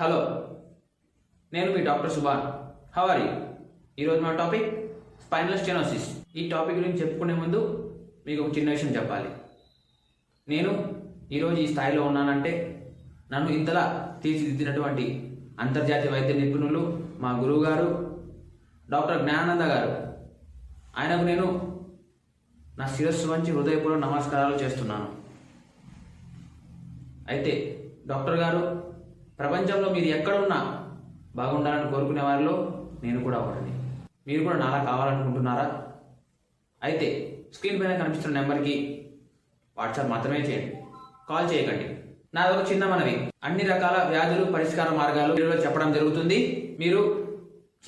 Hello నేను మీ doctor Subhan. హవారి ఈరోజు మా టాపిక్ స్పైనల్ స్టెనోసిస్. ఈ టాపిక్ గురించి చెప్పుకునే ముందు మీకు ఒక చిన్న విషయం చెప్పాలి. నేను ఈరోజు ఈ స్థాయిలో ఉన్నానంటే నన్ను ఇంతలా తీర్చిదిద్దినటువంటి అంతర్జాతీయ వైద్య నిపుణులు మా గురువు గారు డాక్టర్ జ్ఞానానంద గారు. ఆయనకు నేను నా శిరస్సు వంచి హృదయపూర్వక నమస్కారాలు చేస్తున్నాను. అయితే డాక్టర్ గారు ప్రపంచంలో మీరు ఎక్కడున్నా బాగుండాలని కోరుకునే వారిలో నేను కూడా ఒకటిని మీరు కూడా నాలా కావాలనుకుంటున్నారా? అయితే స్క్రీన్ పైన కనిపిస్తున్న నెంబర్కి వాట్సాప్ మాత్రమే చేయండి. కాల్ చేయకండి. నాది ఒక చిన్న మనవి. అన్ని రకాల వ్యాధులు పరిష్కార మార్గాలు వీడియోలో చెప్పడం జరుగుతుంది. మీరు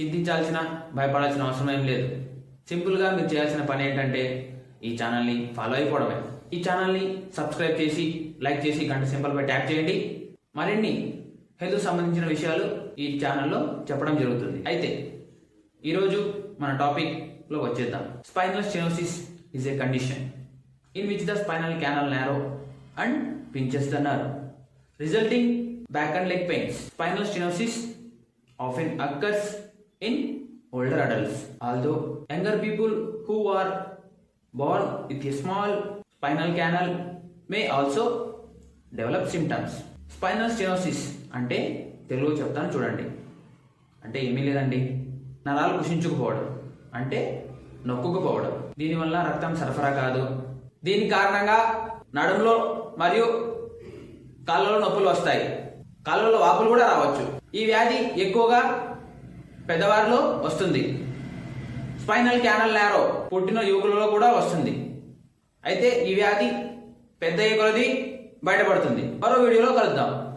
చింతించాల్సిన భయపడాల్సిన అవసరం ఏం లేదు. సింపుల్గా మీరు చేయాల్సిన పని ఏంటంటే ఈ ఛానల్ని ఫాలో అయిపోవడమే. ఈ ఛానల్ని సబ్స్క్రైబ్ చేసి లైక్ చేసి గంట సింపుల్పై ట్యాప్ చేయండి. మరిన్ని హెల్త్ సంబంధించిన విషయాలు ఈ ఛానల్లో చెప్పడం జరుగుతుంది. అయితే ఈరోజు మన టాపిక్లో వచ్చేద్దాం. Spinal stenosis is a condition in which the spinal canal narrow and pinches the nerve resulting back and leg pains spinal stenosis often occurs in older adults although younger people who are born with a small spinal canal may also develop symptoms spinal stenosis అంటే తెలుగు చెప్తాను చూడండి. అంటే ఏమీ లేదండి. నరాలు కుషించుకుపోవడం. అంటే నొక్కుకుపోవడం. దీనివల్ల రక్తం సరఫరా కాదు. దీని కారణంగా నడుములో మరియు కాళ్ళలో నొప్పులు వస్తాయి. కాళ్ళలో వాపులు కూడా రావచ్చు. ఈ వ్యాధి ఎక్కువగా పెద్దవారిలో వస్తుంది. స్పైనల్ క్యానల్ నేరో పుట్టిన యువకులలో కూడా వస్తుంది. అయితే ఈ వ్యాధి పెద్ద కొలది బయటపడుతుంది. మరో వీడియోలో కలుద్దాం.